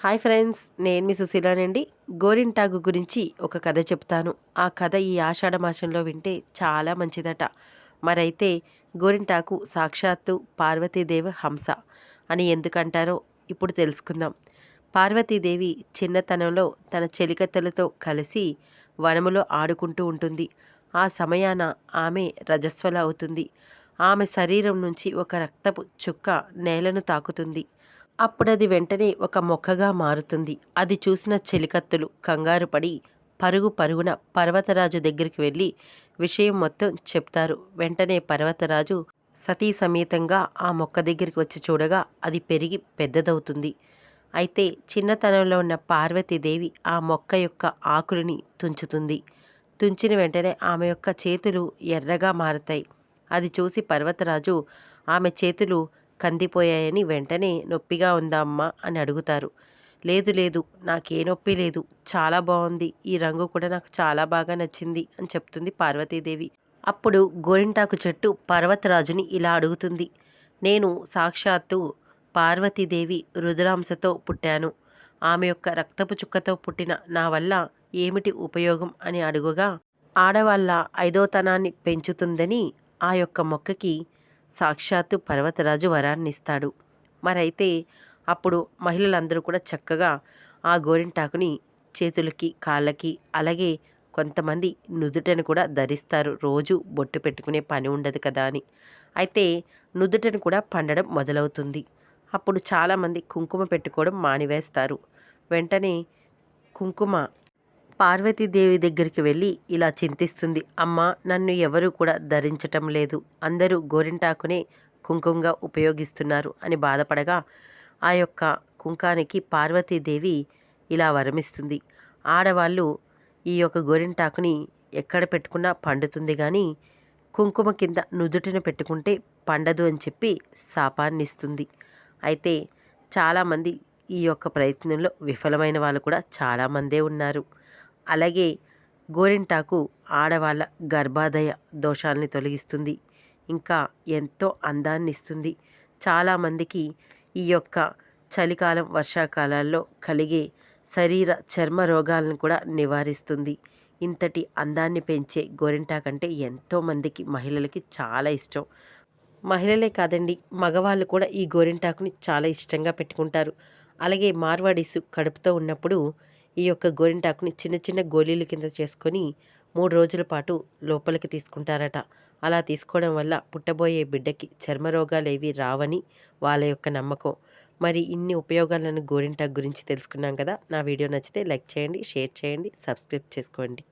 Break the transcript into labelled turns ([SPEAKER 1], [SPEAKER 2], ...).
[SPEAKER 1] Hi friends నేను మీ సుశీలానండి. గోరింటాకు గురించి ఒక కథ చెప్తాను. ఆ కథ ఈ ఆషాఢ మాసంలో వింటే చాలా మంచిదట. మరైతే గోరింటాకు సాక్షాత్తు పార్వతీదేవి హంస అని ఎందుకంటారో ఇప్పుడు తెలుసుకుందాం. పార్వతీదేవి చిన్నతనంలో తన చెలికత్తెలతో కలిసి వనములో ఆడుకుంటూ ఉంటుంది. ఆ సమయాన ఆమె రజస్వల అవుతుంది. ఆమె శరీరం నుంచి ఒక రక్తపు చుక్క నేలను తాకుతుంది. అప్పుడది వెంటనే ఒక మొక్కగా మారుతుంది. అది చూసిన చెలికత్తులు కంగారు పడి పరుగు పరుగున పర్వతరాజు దగ్గరికి వెళ్ళి విషయం మొత్తం చెప్తారు. వెంటనే పర్వతరాజు సతీ సమేతంగా ఆ మొక్క దగ్గరికి వచ్చి చూడగా అది పెరిగి పెద్దదవుతుంది. అయితే చిన్నతనంలో ఉన్న పార్వతీదేవి ఆ మొక్క యొక్క ఆకులని తుంచుతుంది. తుంచిన వెంటనే ఆమె యొక్క చేతులు ఎర్రగా మారుతాయి. అది చూసి పర్వతరాజు ఆమె చేతులు కందిపోయాయని వెంటనే నొప్పిగా ఉందా అమ్మా అని అడుగుతారు. లేదు లేదు నాకే నొప్పి లేదు. చాలా బాగుంది ఈ రంగు కూడా నాకు చాలా బాగా నచ్చింది అని చెప్తుంది పార్వతీదేవి. అప్పుడు గోరింటాకు చెట్టు పర్వతరాజుని ఇలా అడుగుతుంది. నేను సాక్షాత్తు పార్వతీదేవి రుద్రాంశతో పుట్టాను. ఆమె యొక్క రక్తపు చుక్కతో పుట్టిన నా వల్ల ఏమిటి ఉపయోగం అని అడుగుగా ఆడవాళ్ళ ఐదోతనాన్ని పెంచుతుందని ఆ యొక్క మొక్కకి సాక్షాత్తు పర్వతరాజు వరాన్ని ఇస్తాడు మరైతే అప్పుడు మహిళలందరూ కూడా చక్కగా ఆ గోరింటాకుని చేతులకి కాళ్ళకి అలాగే కొంతమంది నుదుటను కూడా ధరిస్తారు. రోజు బొట్టు పెట్టుకునే పని ఉండదు కదా అని. అయితే నుదుటను కూడా పండడం మొదలవుతుంది. అప్పుడు చాలామంది కుంకుమ పెట్టుకోవడం మానివేస్తారు. వెంటనే కుంకుమ పార్వతీదేవి దగ్గరికి వెళ్ళి ఇలా చింతిస్తుంది. అమ్మ నన్ను ఎవరు కూడా ధరించటం లేదు. అందరూ గోరింటాకునే కుంకుమగా ఉపయోగిస్తున్నారు అని బాధపడగా ఆ యొక్క కుంకానికి పార్వతీదేవి ఇలా వరమిస్తుంది. ఆడవాళ్ళు ఈ యొక్క గోరింటాకుని ఎక్కడ పెట్టుకున్నా పండుతుంది కానీ కుంకుమ కింద నుదుటిన పెట్టుకుంటే పండదు అని చెప్పి శాపాన్నిస్తుంది. అయితే చాలామంది ఈ యొక్క ప్రయత్నంలో విఫలమైన వాళ్ళు కూడా చాలామందే ఉన్నారు. అలాగే గోరింటాకు ఆడవాళ్ళ గర్భాదయ దోషాలని తొలగిస్తుంది. ఇంకా ఎంతో అందాన్ని ఇస్తుంది చాలామందికి ఈ యొక్క చలికాలం వర్షాకాలాల్లో కలిగే శరీర చర్మ రోగాలను కూడా నివారిస్తుంది. ఇంతటి అందాన్ని పెంచే గోరింటాకంటే ఎంతోమందికి మహిళలకి చాలా ఇష్టం. మహిళలే కాదండి మగవాళ్ళు కూడా ఈ గోరింటాకుని చాలా ఇష్టంగా పెట్టుకుంటారు. అలాగే మార్వాడీసు కడుపుతో ఉన్నప్పుడు ఈ యొక్క గోరింటాకుని చిన్న చిన్న గోళీల కింద చేసుకొని మూడు రోజుల పాటు లోపలికి తీసుకుంటారట. అలా తీసుకోవడం వల్ల పుట్టబోయే బిడ్డకి చర్మరోగాలు ఏవి రావని వాళ్ళ యొక్క నమ్మకం. మరి ఇన్ని ఉపయోగాలను గోరింటాకు గురించి తెలుసుకున్నాం కదా. నా వీడియో నచ్చితే లైక్ చేయండి షేర్ చేయండి సబ్స్క్రైబ్ చేసుకోండి.